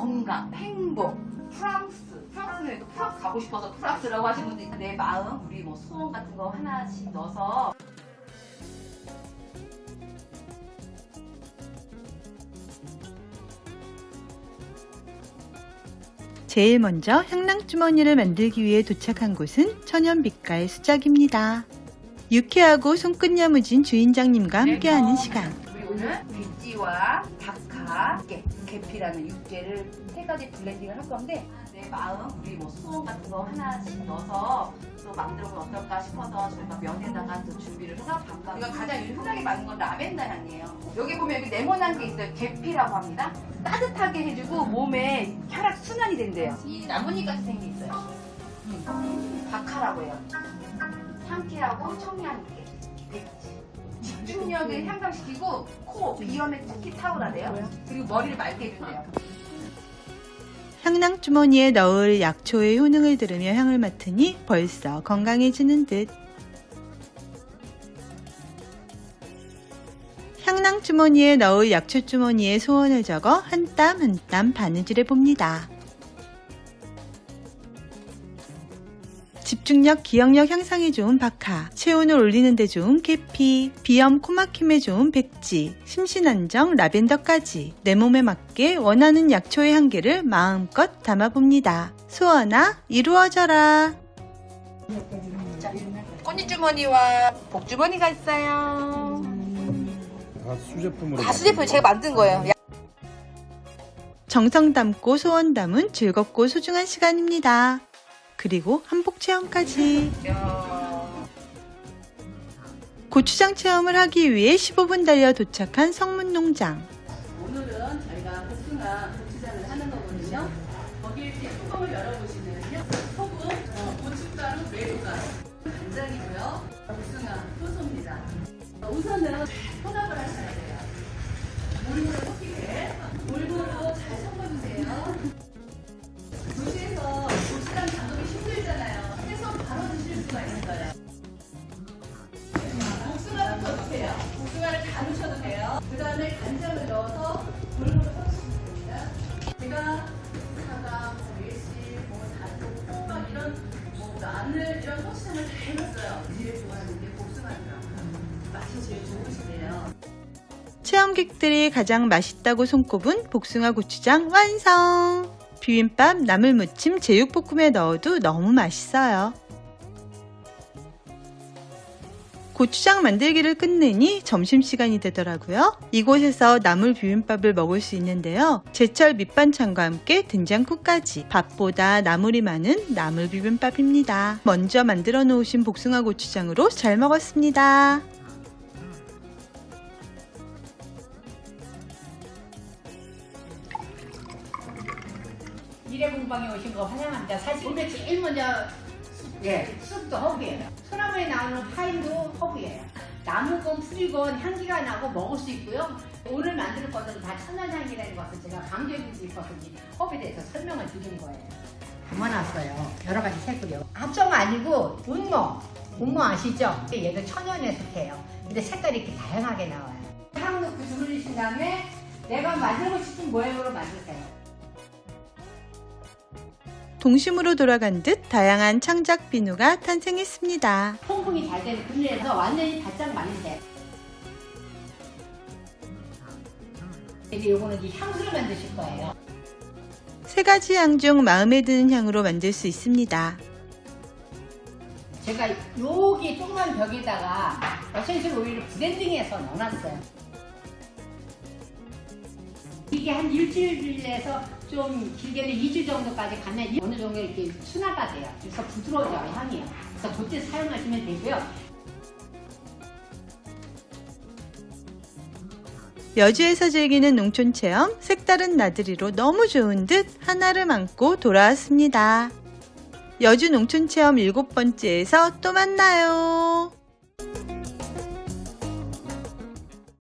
건강, 행복, 프랑스. 프랑스는 또 프랑스 가고 싶어서 프랑스라고 하시는 분도 있고 내 마음, 우리 뭐 소원 같은 거 하나씩 넣어서 제일 먼저 향낭주머니를 만들기 위해 도착한 곳은 천연빛깔 수작입니다. 유쾌하고 손끝 야무진 주인장님과 함께하는 시간. 우리 오늘 빗지와 박하, 깨, 계피라는 육개를 세 가지 블렌딩을 할 건데 내 마음, 우리 뭐 소원 같은 거 하나씩 넣어서 또 만들어보면 어떨까 싶어서 저희가 면에다가 또 준비를 해서 바꿔 우리가 가장 흔하게 많은 건 라벤더 향이에요. 여기 보면 여기 네모난 게 있어요. 계피라고 합니다. 따뜻하게 해주고 몸에 혈액 순환이 된대요. 이 나뭇잎 같이 생긴 게 있어요. 음, 박하라고 해요. 상쾌하고 청량하게. 백지. 집중력을 향상시키고 코 비염에 특히 탁월하대요. 그리고 머리를 맑게 해준대요. 향낭 주머니에 넣을 약초의 효능을 들으며 향을 맡으니 벌써 건강해지는 듯. 향낭 주머니에 넣을 약초 주머니에 소원을 적어 한 땀 한 땀 바느질해 봅니다. 집중력, 기억력 향상에 좋은 박하, 체온을 올리는 데 좋은 계피, 비염, 코막힘에 좋은 백지, 심신안정, 라벤더까지 내 몸에 맞게 원하는 약초의 향기를 마음껏 담아봅니다. 소원아, 이루어져라. 꽃잎주머니와 복주머니가 있어요. 다 수제품으로 가수제품 제가 만든 거예요. 정성 담고 소원 담은 즐겁고 소중한 시간입니다. 그리고 한복 체험까지. 고추장 체험을 하기 위해 15분 달려 도착한 성문 농장. 오늘은 저희가 복숭아 고추장을 하는 거거든요. 거기에 이렇게 뚜껑을 열어보시면요. 소금, 어, 고춧가루, 메론가루, 간장이고요. 효소입니다. 어, 우선은 잘 혼합을 하셔야 돼요. 그 다음에 간장을 넣어서 골고루 섞으시면 됩니다. 제가 사과, 뭐 매실, 뭐 다초, 호박 이런 뭐 마늘 이런 고추장을 다 해놨어요. 제일 좋아하는 게 복숭아죠. 맛이 제일 좋으시대요. 체험객들이 가장 맛있다고 손꼽은 복숭아 고추장 완성! 비빔밥, 나물 무침, 제육볶음에 넣어도 너무 맛있어요. 고추장 만들기를 끝내니 점심시간이 되더라고요. 이곳에서 나물 비빔밥을 먹을 수 있는데요. 제철 밑반찬과 함께 된장국까지 밥보다 나물이 많은 나물 비빔밥입니다. 먼저 만들어 놓으신 복숭아 고추장으로 잘 먹었습니다. 미래 공방에 오신 거 환영합니다. 사실 우리 제일 먼저 예. 쑥도 허브예요. 소나무에 나오는 파인도 허브예요. 나무건 풀이건 향기가 나고 먹을 수 있고요. 오늘 만들 것은 다 천연향이라는 것을 제가 강조해 드리고 싶어서 이 허브에 대해서 설명을 드린 거예요. 담아놨어요. 여러 가지 색으로. 합성 아니고 운모. 운모 아시죠? 얘도 천연에 속해요. 근데 색깔이 이렇게 다양하게 나와요. 향 넣고 주물리신 다음에 내가 만들고 싶은 모양으로 만드세요. 동심으로 돌아간 듯 다양한 창작 비누가 탄생했습니다. 통풍이 잘 되는 분리해서 완전히 바짝 말리세요. 이제 요거는 이제 향수를 만드실 거예요. 세 가지 향 중 마음에 드는 향으로 만들 수 있습니다. 제가 여기 조그만 벽에다가 에센셜 오일을 브랜딩해서 넣어놨어요. 이게 한 일주일에서 좀 길게는 2주 정도까지 가면 이 어느 정도 이렇게 순화가 돼요. 그래서 부드러워져요, 향이요. 그래서 그때 사용하시면 되고요. 여주에서 즐기는 농촌 체험, 색다른 나들이로 너무 좋은 듯 하나를 안고 돌아왔습니다. 여주 농촌 체험 일곱 번째에서 또 만나요.